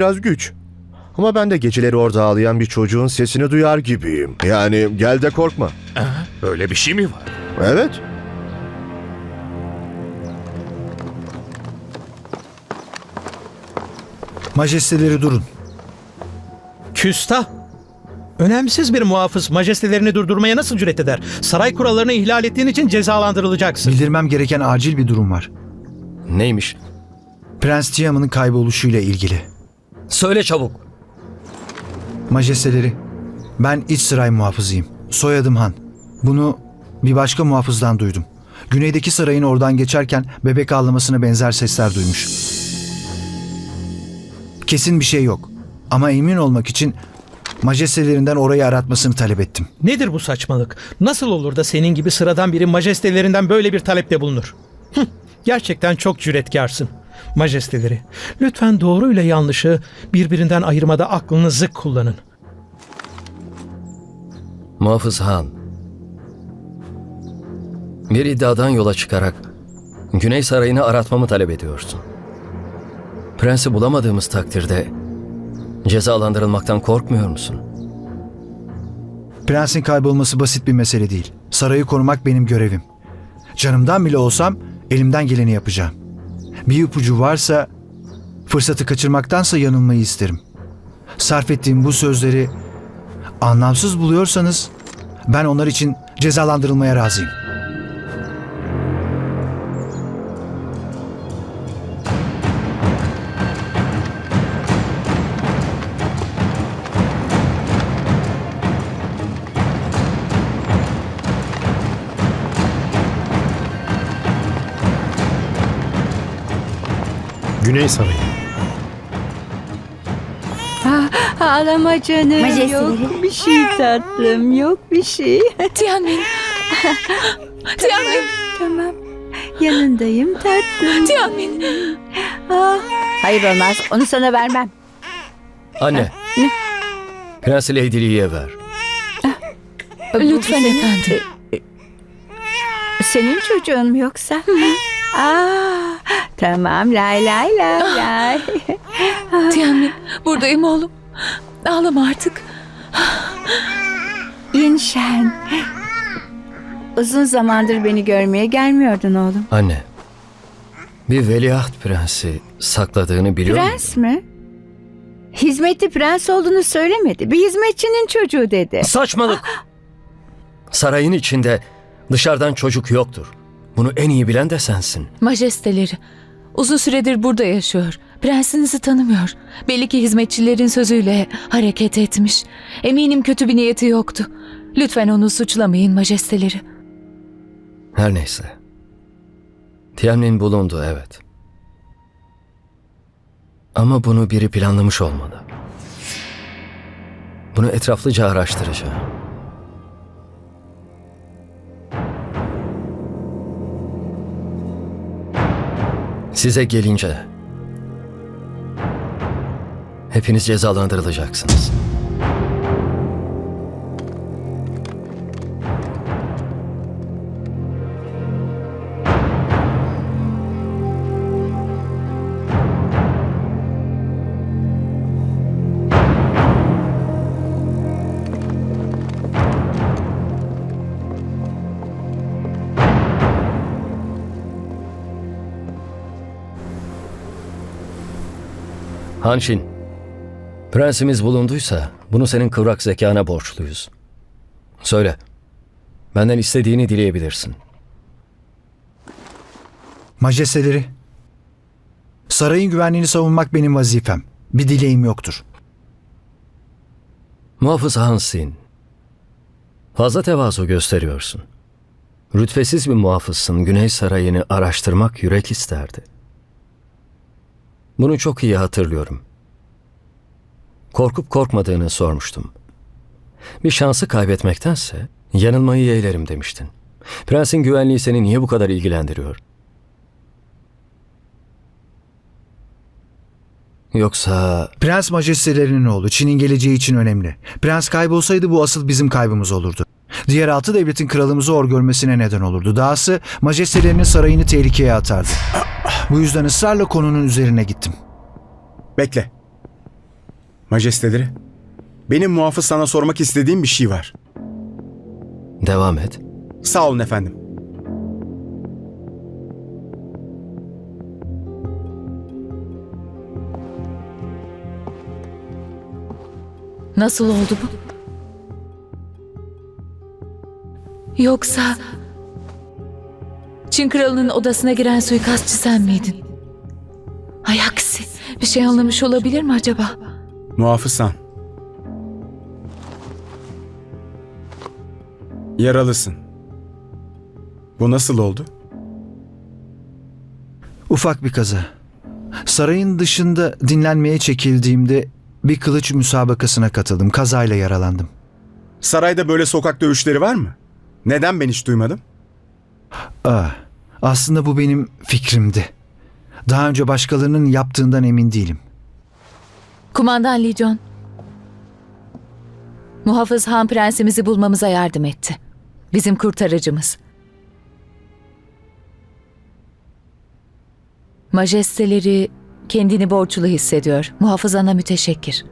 biraz güç. Ama ben de geceleri orada ağlayan bir çocuğun sesini duyar gibiyim. Yani gel de korkma. Öyle bir şey mi var? Evet. Majesteleri durun. Küstah. Önemsiz bir muhafız majestelerini durdurmaya nasıl cüret eder? Saray kurallarını ihlal ettiğin için cezalandırılacaksın. Bildirmem gereken acil bir durum var. Neymiş? Prens Tiamat'ın kayboluşuyla ilgili. Söyle çabuk. Majesteleri, ben iç saray muhafızıyım. Soyadım Han. Bunu bir başka muhafızdan duydum. Güneydeki sarayın oradan geçerken bebek ağlamasına benzer sesler duymuş. Kesin bir şey yok. Ama emin olmak için majestelerinden orayı aratmasını talep ettim. Nedir bu saçmalık? Nasıl olur da senin gibi sıradan biri majestelerinden böyle bir talepte bulunur? Hıh, gerçekten çok cüretkarsın. Majesteleri, lütfen doğru ile yanlışı birbirinden ayırmada aklınızı kullanın. Muhafız Han. Bir iddiadan yola çıkarak Güney Sarayı'nı aratmamı talep ediyorsun. Prensi bulamadığımız takdirde cezalandırılmaktan korkmuyor musun? Prensin kaybolması basit bir mesele değil. Sarayı korumak benim görevim. Canımdan bile olsam elimden geleni yapacağım. Bir ipucu varsa fırsatı kaçırmaktansa yanılmayı isterim. Sarf ettiğim bu sözleri anlamsız buluyorsanız ben onlar için cezalandırılmaya razıyım. Güney Sarayı. Ağlama canım. Majesteleri. Yok bir şey tatlım. Yok bir şey. Tianmin. Tianmin. tamam. Yanındayım tatlım. Tianmin. Ah, hayır olmaz. Onu sana vermem. Anne. Prensi Lady Lee'ye ver. Lütfen efendim. Senin çocuğun mu yoksa? Aa, tamam. Lay lay lay lay. Tianmin buradayım oğlum. Ağlama artık. İnşen. Uzun zamandır beni görmeye gelmiyordun oğlum. Anne. Bir veliaht prensi sakladığını biliyor musun? Prens mi? Hizmetli prens olduğunu söylemedi. Bir hizmetçinin çocuğu dedi. Saçmalık. Sarayın içinde dışarıdan çocuk yoktur. Bunu en iyi bilen de sensin. Majesteleri. Uzun süredir burada yaşıyor. Prensinizi tanımıyor. Belli ki hizmetçilerin sözüyle hareket etmiş. Eminim kötü bir niyeti yoktu. Lütfen onu suçlamayın majesteleri. Her neyse. Tianmin bulundu evet. Ama bunu biri planlamış olmalı. Bunu etraflıca araştıracağım. Size gelince hepiniz cezalandırılacaksınız. Hanşin, prensimiz bulunduysa bunu senin kıvrak zekana borçluyuz. Söyle, benden istediğini dileyebilirsin. Majesteleri, sarayın güvenliğini savunmak benim vazifem. Bir dileğim yoktur. Muhafız Hansin, fazla tevazu gösteriyorsun. Rütbesiz bir muhafızsın, Güney Sarayı'nı araştırmak yürek isterdi. Bunu çok iyi hatırlıyorum. Korkup korkmadığını sormuştum. Bir şansı kaybetmektense yanılmayı yeğlerim demiştin. Prensin güvenliği seni niye bu kadar ilgilendiriyor? Yoksa Prens majestelerinin oğlu Çin'in geleceği için önemli. Prens kaybolsaydı bu asıl bizim kaybımız olurdu. Diğer altı devletin kralımızı hor görmesine neden olurdu. Dahası majestelerinin sarayını tehlikeye atardı. Bu yüzden ısrarla konunun üzerine gittim. Bekle. Majesteleri, benim muhafız sana sormak istediğim bir şey var. Devam et. Sağ olun efendim. Nasıl oldu bu? Yoksa... Çin kralının odasına giren suikastçı sen miydin? Ay aksi. Bir şey anlamış olabilir mi acaba? Muhafız San. Yaralısın. Bu nasıl oldu? Ufak bir kaza. Sarayın dışında dinlenmeye çekildiğimde bir kılıç müsabakasına katıldım. Kazayla yaralandım. Sarayda böyle sokak dövüşleri var mı? Neden ben hiç duymadım? Aa, aslında bu benim fikrimdi. Daha önce başkalarının yaptığından emin değilim. Kumandan Lee John. Muhafız Han prensimizi bulmamıza yardım etti. Bizim kurtarıcımız. Majesteleri kendini borçlu hissediyor. Muhafızana müteşekkir.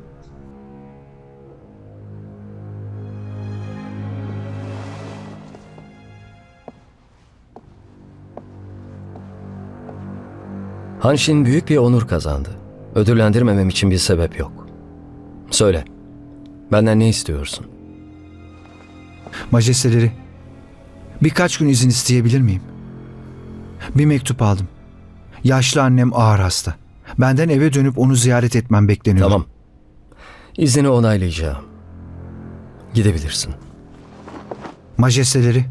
Hanşin büyük bir onur kazandı. Ödüllendirmemem için bir sebep yok. Söyle. Benden ne istiyorsun? Majesteleri, birkaç gün izin isteyebilir miyim? Bir mektup aldım. Yaşlı annem ağır hasta. Benden eve dönüp onu ziyaret etmem bekleniyor. Tamam. İznini onaylayacağım. Gidebilirsin. Majesteleri,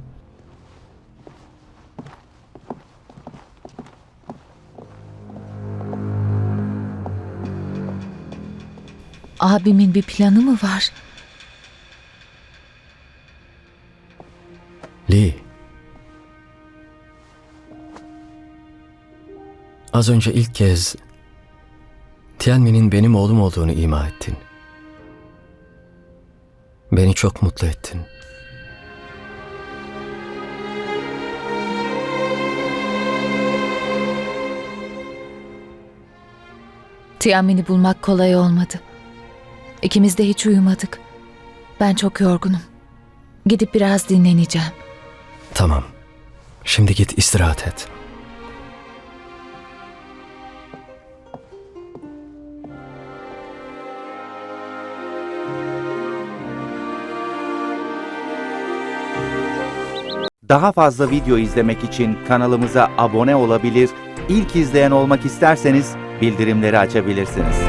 Abimin bir planı mı var? Lee. Az önce ilk kez Tianmin'in benim oğlum olduğunu ima ettin. Beni çok mutlu ettin. Tiamin'i bulmak kolay olmadı. İkimiz de hiç uyumadık. Ben çok yorgunum. Gidip biraz dinleneceğim. Tamam. Şimdi git istirahat et. Daha fazla video izlemek için kanalımıza abone olabilir, ilk izleyen olmak isterseniz bildirimleri açabilirsiniz.